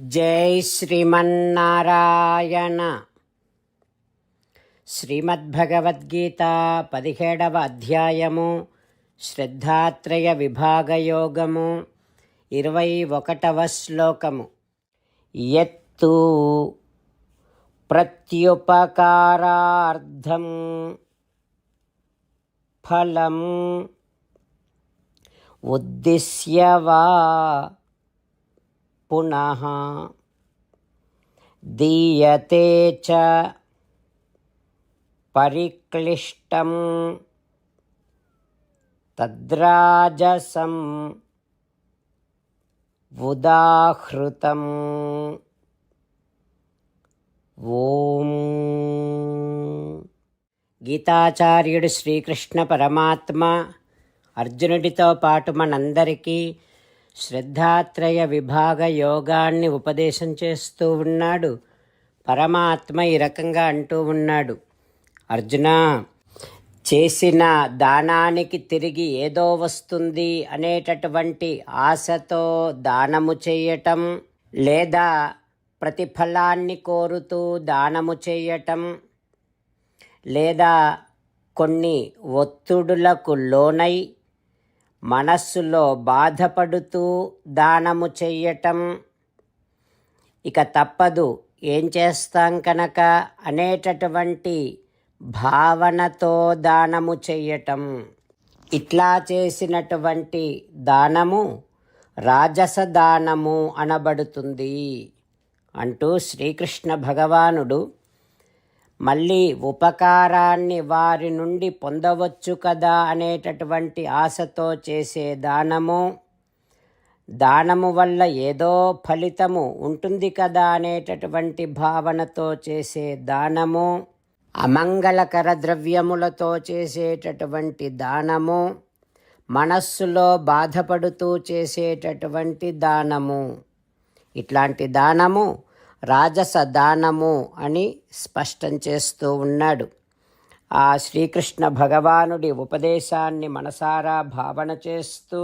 జై శ్రీమన్నారాయణ. శ్రీమద్భగవద్గీత పదిహేడవ అధ్యాయము శ్రద్ధాత్రయ విభాగయోగము ఇరవై ఒకటవ శ్లోకము. ఎత్తు ప్రత్యుపకారార్థం ఫలం ఉద్దిశ్య వా పునః దీయతే చ పరిక్లిష్టం తద్రాజసం ఉదాహృతం ఓం గీతాచార్యుడు శ్రీకృష్ణ పరమాత్మ అర్జునుడితో పాటు మనందరికీ శ్రద్ధాత్రయ విభాగ యోగాన్ని ఉపదేశం చేస్తూ ఉన్నాడు. పరమాత్మ ఈ రకంగా అంటూ ఉన్నాడు. అర్జున చేసిన దానానికి తిరిగి ఏదో వస్తుంది అనేటటువంటి ఆశతో దానము చేయటం లేదా ప్రతిఫలాన్ని కోరుతూ దానము చేయటం లేదా కొన్ని ఒత్తిడులకు లోనై మనస్సులో బాధపడుతూ దానము చెయ్యటం. ఇక తప్పదు ఏం చేస్తాం కనుక? అనేటటువంటి భావనతో దానము చెయ్యటం. ఇట్లా చేసినటువంటి దానము రాజస దానము అనబడుతుంది అంటూ శ్రీకృష్ణ భగవానుడు మళ్ళీ ఉపకారాన్ని వారి నుండి పొందవచ్చు కదా అనేటటువంటి ఆశతో చేసే దానము. దానము వల్ల ఏదో ఫలితము ఉంటుంది కదా అనేటటువంటి భావనతో చేసే దానము. అమంగళకర ద్రవ్యములతో చేసేటటువంటి దానము. మనస్సులో బాధపడుతూ చేసేటటువంటి దానము. ఇట్లాంటి దానము రాజస దానము అని స్పష్టం చేస్తూ ఉన్నాడు. ఆ శ్రీకృష్ణ భగవానుడి ఉపదేశాన్ని మనసారా భావన చేస్తూ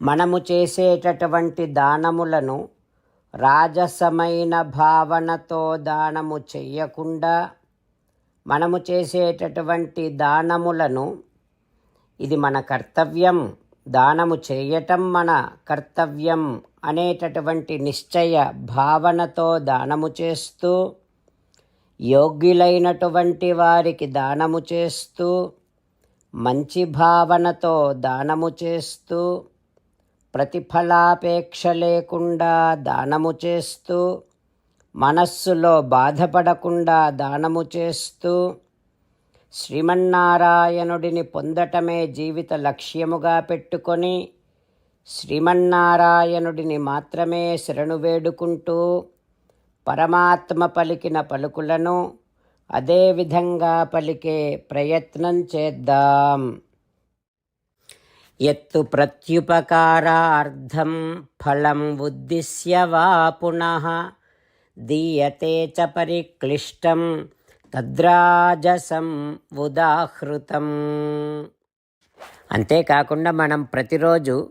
మనము చేసేటటువంటి దానములను రాజసమైన భావనతో దానము చెయ్యకుండా మనము చేసేటటువంటి దానములను ఇది మన కర్తవ్యం దానము చేయటం మన కర్తవ్యం అనేటటువంటి నిశ్చయ భావనతో దానము చేస్తూ యోగ్యులైనటువంటి వారికి దానము చేస్తూ మంచి భావనతో దానము చేస్తూ ప్రతిఫలాపేక్ష లేకుండా దానము చేస్తూ మనస్సులో బాధపడకుండా దానము చేస్తూ శ్రీమన్నారాయణుడిని పొందటమే జీవిత లక్ష్యముగా పెట్టుకొని శ్రీమన్నారాయణుడిని మాత్రమే శరణు వేడుకుంటూ పరమాత్మ పలికిన పలుకులను అదేవిధంగా పలికే ప్రయత్నం చేద్దాం. ఎత్తు ప్రత్యుపకారార్థం ఫలం ఉద్దిశ్య వా పునః దీయతే చ పరిక్లిష్టం తద్రాజసం ఉదాహృతం. అంతేకాకుండా మనం ప్రతిరోజు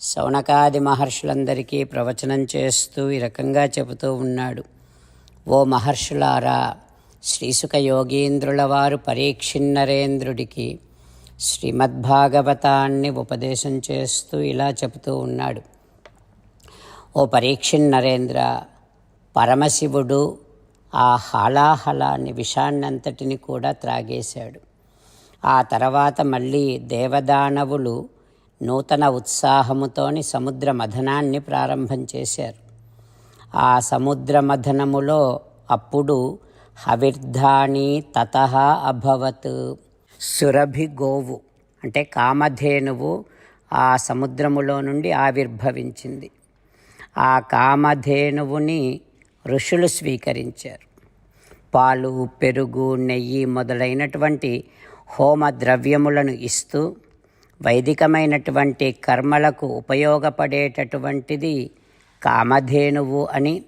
శౌనకాది మహర్షులందరికీ ప్రవచనం చేస్తూ ఈ రకంగా చెబుతూ ఉన్నాడు. ఓ మహర్షులారా శ్రీసుక యోగీంద్రుల వారు పరీక్షిన్నరేంద్రుడికి శ్రీమద్భాగవతాన్ని ఉపదేశం చేస్తూ ఇలా చెబుతూ ఉన్నాడు. ఓ పరీక్షిన్నరేంద్ర పరమశివుడు ఆ హళాహలాన్ని విషాన్నంతటిని కూడా త్రాగేశాడు. ఆ తర్వాత మళ్ళీ దేవదానవులు నూతన ఉత్సాహముతోని సముద్ర మథనాన్ని ప్రారంభం చేశారు. ఆ సముద్ర మథనములో అప్పుడు హవిర్ధాని తత అభవత్. సురభి గోవు అంటే కామధేనువు ఆ సముద్రములో నుండి ఆవిర్భవించింది. ఆ కామధేనువుని ఋషులు స్వీకరించారు. పాలు పెరుగు నెయ్యి మొదలైనటువంటి హోమ ద్రవ్యములను ఇస్తూ వైదికమైనటువంటి కర్మలకు ఉపయోగపడేటటువంటిది కామధేనువు అని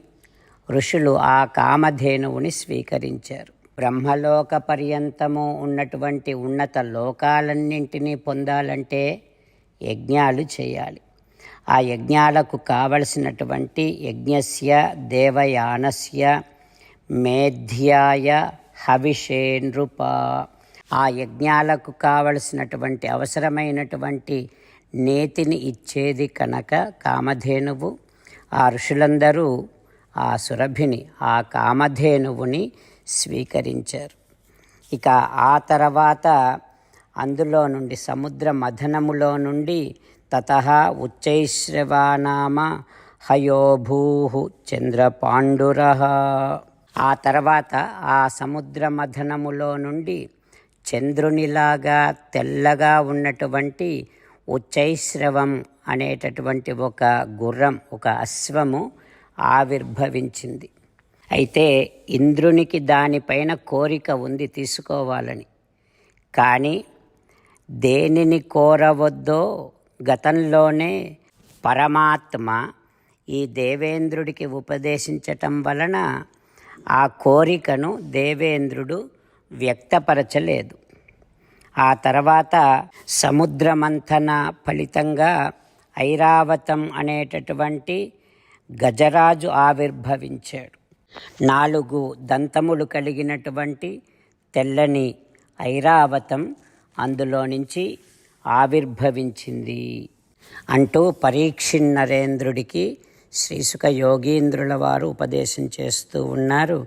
ఋషులు ఆ కామధేనువుని స్వీకరించారు. బ్రహ్మలోక పర్యంతము ఉన్నటువంటి ఉన్నత లోకాలన్నింటినీ పొందాలంటే యజ్ఞాలు చేయాలి. ఆ యజ్ఞాలకు కావలసినటువంటి యజ్ఞస్య దేవయానస్య మేధ్యాయ హవిషే నృప ఆ యజ్ఞాలకు కావలసినటువంటి అవసరమైనటువంటి నేతిని ఇచ్చేది కనుక కామధేనువు. ఆ ఋషులందరూ ఆ సురభిని ఆ కామధేనువుని స్వీకరించారు. ఇక ఆ తర్వాత అందులో నుండి సముద్ర మథనములో నుండి తత ఉచ్చైశ్రవానామ హయోభూ చంద్రపాండుర. ఆ తర్వాత ఆ సముద్ర మథనములో నుండి చంద్రునిలాగా తెల్లగా ఉన్నటువంటి ఉచ్చైశ్రవం అనేటటువంటి ఒక గుర్రం ఒక అశ్వము ఆవిర్భవించింది. అయితే ఇంద్రునికి దానిపైన కోరిక ఉంది తీసుకోవాలని. కానీ దేనిని కోరవద్దో గతంలోనే పరమాత్మ ఈ దేవేంద్రుడికి ఉపదేశించటం వలన ఆ కోరికను దేవేంద్రుడు వ్యక్తపరచలేదు. ఆ తర్వాత సముద్రమంథన ఫలితంగా ఐరావతం అనేటటువంటి గజరాజు ఆవిర్భవించాడు. నాలుగు దంతములు కలిగినటువంటి తెల్లని ఐరావతం అందులో నుంచి ఆవిర్భవించింది. అంటూ పరీక్షిన్ నరేంద్రుడికి శ్రీసుఖ యోగీంద్రుల వారు ఉపదేశం చేస్తూ ఉన్నారు.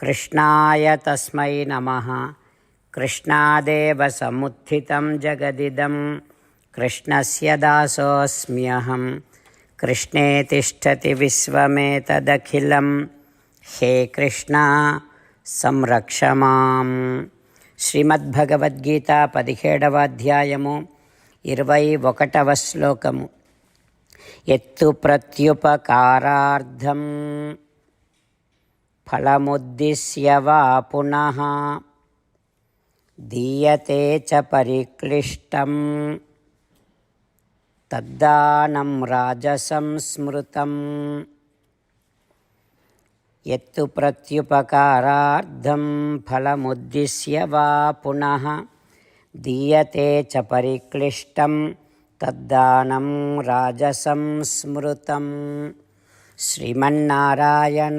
కృష్ణాయ తస్మై నమ కృష్ణాదేవ సముత్థితం జగదిదం కృష్ణస్య దాసోऽస్మ్యహం కృష్ణే తిష్టతి విశ్వమేతదఖిలం హే కృష్ణ సంరక్ష మాం శ్రీమద్భగవద్గీత పదిహేడవ అధ్యాయము ఇరవై ఒకటవ శ్లోకము. ఎత్తు ప్రత్యుపకారార్థం. ఫలముద్దిశ్య వా పునః. దీయతే చ పరిక్లిష్టం. తద్దానం రాజసం స్మృతం. ఎత్తు ప్రత్యుపకారార్థం ఫలముద్దిశ్య వా పునః. దీయతే చ పరిక్లిష్టం. తద్దానం రాజసం స్మృతం. శ్రీమన్నారాయణ.